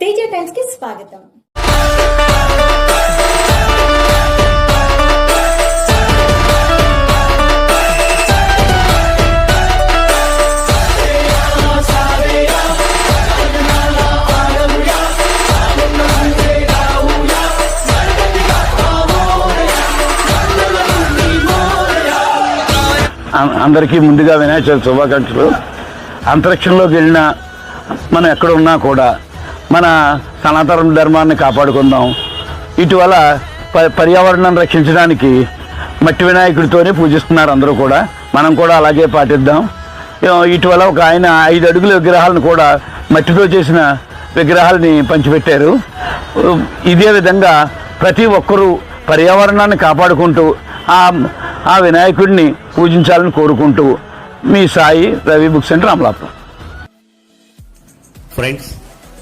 తేజ టైమ్స్కి స్వాగతం. అం- అందరికీ ముందుగా వినాయక చవితి శుభాకాంక్షలు. అంతరిక్షంలోకి వెళ్ళినా మనం ఎక్కడ ఉన్నా కూడా మన సనాతన ధర్మాన్ని కాపాడుకుందాం. ఇటీవల ప- పర్యావరణాన్ని రక్షించడానికి మట్టి వినాయకుడితోనే పూజిస్తున్నారు అందరూ కూడా. మనం కూడా అలాగే పాటిద్దాం. ఇటీవల ఒక ఆయన ఐదు అడుగుల విగ్రహాలను కూడా మట్టితో చేసిన విగ్రహాలని పంచిపెట్టారు. ఇదే విధంగా ప్రతి ఒక్కరూ పర్యావరణాన్ని కాపాడుకుంటూ ఆ ఆ వినాయకుడిని పూజించాలని కోరుకుంటూ మీ Sai Ravi book centre Amalapuram. Friends